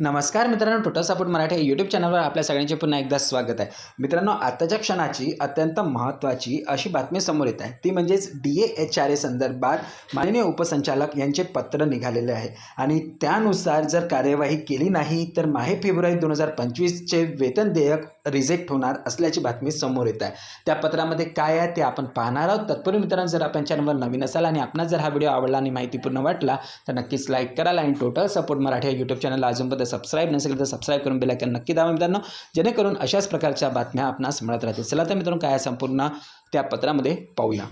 नमस्कार मित्रांनो total support Marathi YouTube चॅनलवर आपल्या सगळ्यांचे पुन्हा एकदा स्वागत आहे. मित्रांनो आताच्या क्षणाची अत्यंत महत्त्वाची अशी बातमी समोर येत आहे. ती म्हणजेच D A H R A संदर्भात माननीय उपसंचालक यांचे पत्र निघालेले आहे. आणि त्यानुसार जर कार्यवाही केली नाही तर माहे फेब्रुवारी दोन हजार पंचवीसचे वेतन देयक रिजेक्ट होणार असल्याची बातमी समोर येत आहे. त्या पत्रामध्ये काय आहे ते आपण पाहणार आहोत. तत्पूर्वी मित्रांनो जर आपण चॅनलवर नवीन असाल आणि आपला जर हा व्हिडिओ आवडला आणि माहितीपूर्ण वाटला तर नक्कीच लाईक कराल आणि total support Marathi YouTube channel अजूनबद्दल तर सबस्क्राईब नसेल तर सबस्क्राईब करून बेलायकन नक्की दावा मित्रांनो. जेणेकरून अशाच प्रकारच्या बातम्या आपणास मिळत राहतील. चला तर मित्रांनो काय संपूर्ण त्या पत्रामध्ये पाहूया.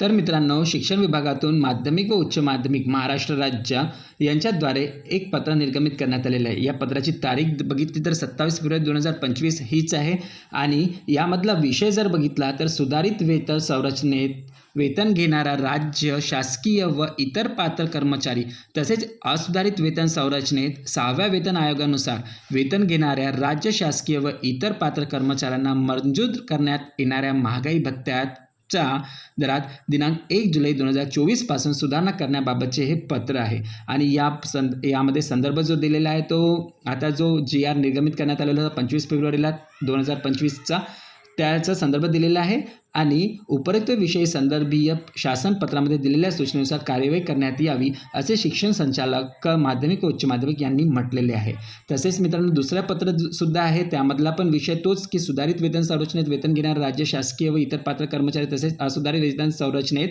तर मित्रांनो शिक्षण विभागातून माध्यमिक व उच्च माध्यमिक महाराष्ट्र राज्य यांच्याद्वारे एक पत्र निर्गमित करण्यात आलेलं आहे. या पत्राची तारीख बघितली तर सत्तावीस फेब्रुवारी दोन हजार पंचवीस हीच आहे. आणि यामधला विषय जर बघितला तर सुधारित वेतन संरचनेत वेतन घेणारा राज्य शासकीय व इतर पात्र कर्मचारी तसेच असुधारित वेतन संरचनेत सहाव्या वेतन आयोगानुसार वेतन घेणाऱ्या राज्य शासकीय व इतर पात्र कर्मचाऱ्यांना मंजूर करण्यात येणाऱ्या महागाई भत्त्यात च्या दरात दिनांक एक जुलै दोन हजार चोवीसपासून सुधारणा करण्याबाबतचे हे पत्र आहे. आणि या सं यामध्ये संदर्भ जो दिलेला आहे तो आता जो जी आर निर्गमित करण्यात आलेला होता पंचवीस फेब्रुवारीला दोन हजार पंचवीसचा त्याचा संदर्भ दिलेला आहे आणि उपरोक्त विषयी संदर्भीय शासनपत्रामध्ये दिलेल्या सूचनेनुसार कार्यवाही करण्यात यावी असे शिक्षण संचालक माध्यमिक व उच्च माध्यमिक यांनी म्हटलेले आहे. तसेच मित्रांनो दुसरं पत्र सुद्धा आहे. त्यामधला पण विषय तोच की सुधारित वेतन संरचनेत वेतन घेणारे राज्य शासकीय व इतर पात्र कर्मचारी तसेच असुधारित वेतन संरचनेत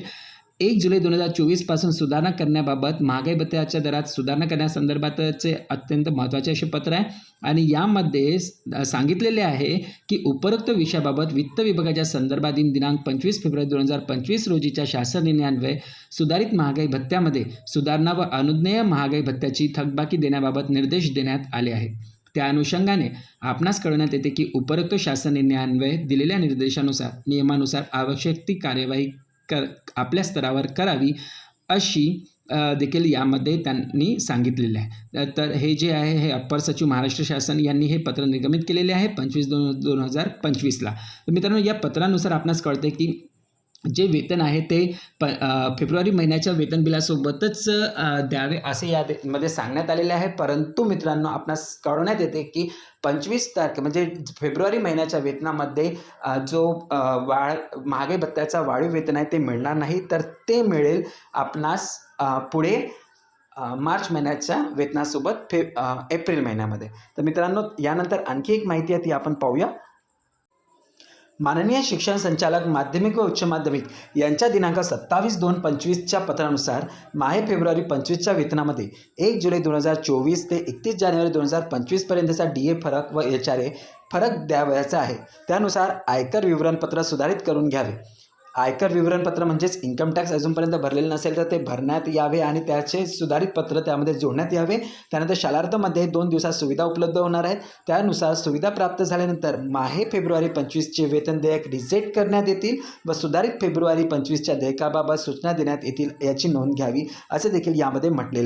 एक जुलै दोन हजार चोवीसपासून सुधारणा करण्याबाबत महागाई भत्त्याच्या दरात सुधारणा करण्यासंदर्भातचे अत्यंत महत्त्वाचे असे पत्र आहे. आणि यामध्ये सांगितलेले आहे की उपरोक्त विषयाबाबत वित्त विभागाच्या संदर्भातील दिनांक पंचवीस फेब्रुवारी दोन हजार पंचवीस रोजीच्या शासन निर्णयान्वये सुधारित महागाई भत्त्यामध्ये सुधारणा व अनुज्ञेय महागाई भत्त्याची थकबाकी देण्याबाबत निर्देश देण्यात आले आहेत. त्या अनुषंगाने आपणास कळवण्यात येते की उपरोक्त शासन निर्णयान्वये दिलेल्या निर्देशानुसार नियमानुसार आवश्यक ती कार्यवाही कर आपल्या स्तरावर करावी अशी देखील यामध्ये त्यांनी सांगितलेले आहे. तर हे जे आहे हे अप्पर सचिव महाराष्ट्र शासन यांनी हे पत्र निर्गमित केलेले आहे पंचवीस दोन दोन हजार पंचवीसला. तर मित्रांनो या पत्रानुसार आपणास कळते की जे वेतन आहे ते प फेब्रुवारी महिन्याच्या वेतन बिलासोबतच द्यावे असे या दे- मध्ये सांगण्यात आलेले आहे. परंतु मित्रांनो आपणास कळवण्यात येते की पंचवीस तारखे म्हणजे फेब्रुवारी महिन्याच्या वेतनामध्ये जो वाळ वाढ महागाई भत्त्याचा वाढीव वेतन आहे ते मिळणार नाही. तर ते मिळेल आपणास पुढे मार्च महिन्याच्या वेतनासोबत फे एप्रिल महिन्यामध्ये. तर मित्रांनो यानंतर आणखी एक माहिती आहे ती आपण पाहूया. माननीय शिक्षण संचालक माध्यमिक व उच्च माध्यमिक यांच्या दिनांक सत्तावीस दोन पंचवीसच्या पत्रानुसार माहे फेब्रुवारी पंचवीसच्या वेतनामध्ये एक जुलै दोन हजार चोवीस ते एकतीस जानेवारी दोन हजार पंचवीसपर्यंतचा डी ए फरक व एच आर ए फरक द्यावयाचा आहे. त्यानुसार आयकर विवरणपत्र सुधारित करून घ्यावे. आयकर विवरणपत्र म्हणजेच इन्कम टॅक्स अजूनपर्यंत भरलेलं नसेल तर ते भरण्यात यावे आणि त्याचे सुधारित पत्र त्यामध्ये जोडण्यात यावे. त्यानंतर शालार्थमध्ये दोन दिवसात सुविधा उपलब्ध होणार आहेत. त्यानुसार सुविधा प्राप्त झाल्यानंतर माहे फेब्रुवारी पंचवीसचे वेतन देयक रिजेक्ट करण्यात येतील व सुधारित फेब्रुवारी पंचवीसच्या देयकाबाबत सूचना देण्यात येतील याची नोंद घ्यावी असे देखील यामध्ये म्हटलेले